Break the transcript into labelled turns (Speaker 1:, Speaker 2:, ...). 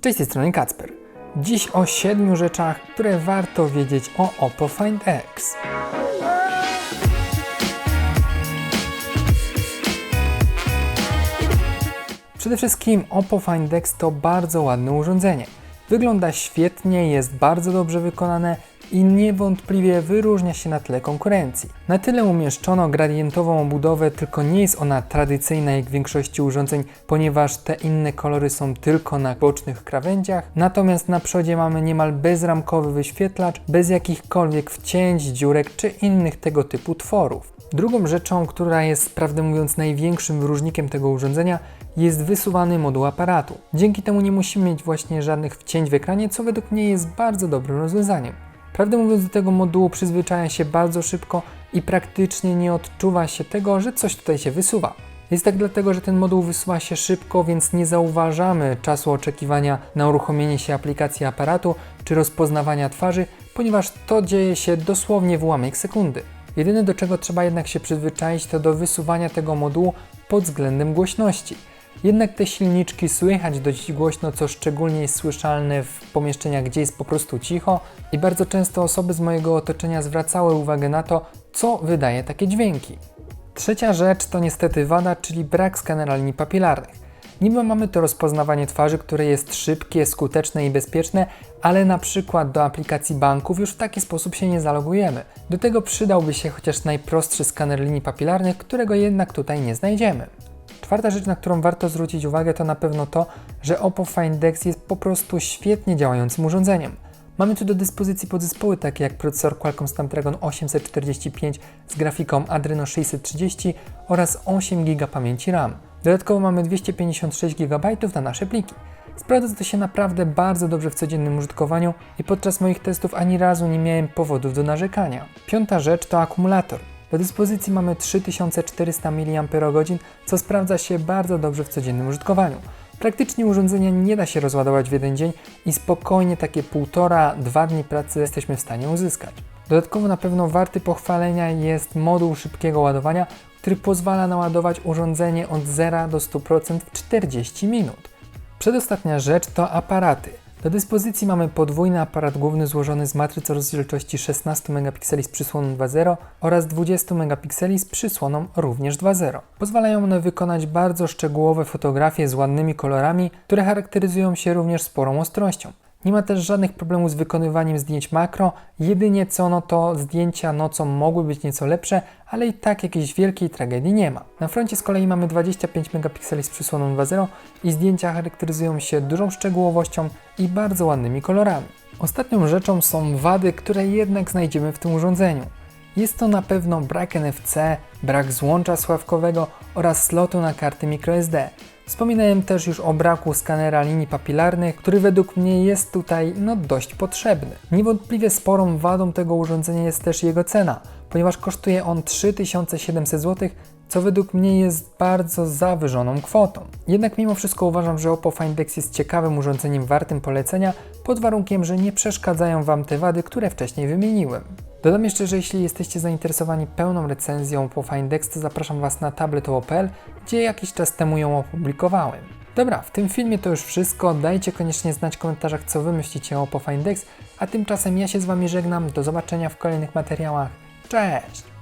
Speaker 1: Cześć, z tej strony Kacper. Dziś o siedmiu rzeczach, które warto wiedzieć o Oppo Find X. Przede wszystkim Oppo Find X to bardzo ładne urządzenie. Wygląda świetnie, jest bardzo dobrze wykonane i niewątpliwie wyróżnia się na tle konkurencji. Na tyle umieszczono gradientową obudowę, tylko nie jest ona tradycyjna jak w większości urządzeń, ponieważ te inne kolory są tylko na bocznych krawędziach. Natomiast na przodzie mamy niemal bezramkowy wyświetlacz, bez jakichkolwiek wcięć, dziurek czy innych tego typu tworów. Drugą rzeczą, która jest prawdę mówiąc największym wyróżnikiem tego urządzenia, jest wysuwany moduł aparatu. Dzięki temu nie musimy mieć właśnie żadnych wcięć w ekranie, co według mnie jest bardzo dobrym rozwiązaniem. Prawdę mówiąc, do tego modułu przyzwyczaja się bardzo szybko i praktycznie nie odczuwa się tego, że coś tutaj się wysuwa. Jest tak dlatego, że ten moduł wysuwa się szybko, więc nie zauważamy czasu oczekiwania na uruchomienie się aplikacji aparatu czy rozpoznawania twarzy, ponieważ to dzieje się dosłownie w ułamek sekundy. Jedyne do czego trzeba jednak się przyzwyczaić to do wysuwania tego modułu pod względem głośności. Jednak te silniczki słychać dość głośno, co szczególnie jest słyszalne w pomieszczeniach, gdzie jest po prostu cicho i bardzo często osoby z mojego otoczenia zwracały uwagę na to, co wydaje takie dźwięki. Trzecia rzecz to niestety wada, czyli brak skanera linii papilarnych. Niby mamy to rozpoznawanie twarzy, które jest szybkie, skuteczne i bezpieczne, ale na przykład do aplikacji banków już w taki sposób się nie zalogujemy. Do tego przydałby się chociaż najprostszy skaner linii papilarnych, którego jednak tutaj nie znajdziemy. Czwarta rzecz, na którą warto zwrócić uwagę, to na pewno to, że Oppo Find X jest po prostu świetnie działającym urządzeniem. Mamy tu do dyspozycji podzespoły takie jak procesor Qualcomm Snapdragon 845 z grafiką Adreno 630 oraz 8 GB pamięci RAM. Dodatkowo mamy 256 GB na nasze pliki. Sprawdza to się naprawdę bardzo dobrze w codziennym użytkowaniu i podczas moich testów ani razu nie miałem powodów do narzekania. Piąta rzecz to akumulator. Do dyspozycji mamy 3400 mAh, co sprawdza się bardzo dobrze w codziennym użytkowaniu. Praktycznie urządzenia nie da się rozładować w jeden dzień i spokojnie takie 1,5-2 dni pracy jesteśmy w stanie uzyskać. Dodatkowo na pewno warty pochwalenia jest moduł szybkiego ładowania, który pozwala naładować urządzenie od 0 do 100% w 40 minut. Przedostatnia rzecz to aparaty. Do dyspozycji mamy podwójny aparat główny złożony z matryc o rozdzielczości 16 megapikseli z przysłoną 2.0 oraz 20 megapikseli z przysłoną również 2.0. Pozwalają one wykonać bardzo szczegółowe fotografie z ładnymi kolorami, które charakteryzują się również sporą ostrością. Nie ma też żadnych problemów z wykonywaniem zdjęć makro, jedynie co no to zdjęcia nocą mogły być nieco lepsze, ale i tak jakiejś wielkiej tragedii nie ma. Na froncie z kolei mamy 25 megapikseli z przysłoną 2.0 i zdjęcia charakteryzują się dużą szczegółowością i bardzo ładnymi kolorami. Ostatnią rzeczą są wady, które jednak znajdziemy w tym urządzeniu. Jest to na pewno brak NFC, brak złącza sławkowego oraz slotu na karty microSD. Wspominałem też już o braku skanera linii papilarnych, który według mnie jest tutaj no dość potrzebny. Niewątpliwie sporą wadą tego urządzenia jest też jego cena, ponieważ kosztuje on 3700 zł, co według mnie jest bardzo zawyżoną kwotą. Jednak mimo wszystko uważam, że Oppo Find X jest ciekawym urządzeniem wartym polecenia, pod warunkiem, że nie przeszkadzają Wam te wady, które wcześniej wymieniłem. Dodam jeszcze, że jeśli jesteście zainteresowani pełną recenzją po Findex, to zapraszam Was na tabletowo.pl, gdzie jakiś czas temu ją opublikowałem. Dobra, w tym filmie to już wszystko. Dajcie koniecznie znać w komentarzach, co Wy myślicie o Oppo Findex, a tymczasem ja się z Wami żegnam. Do zobaczenia w kolejnych materiałach. Cześć!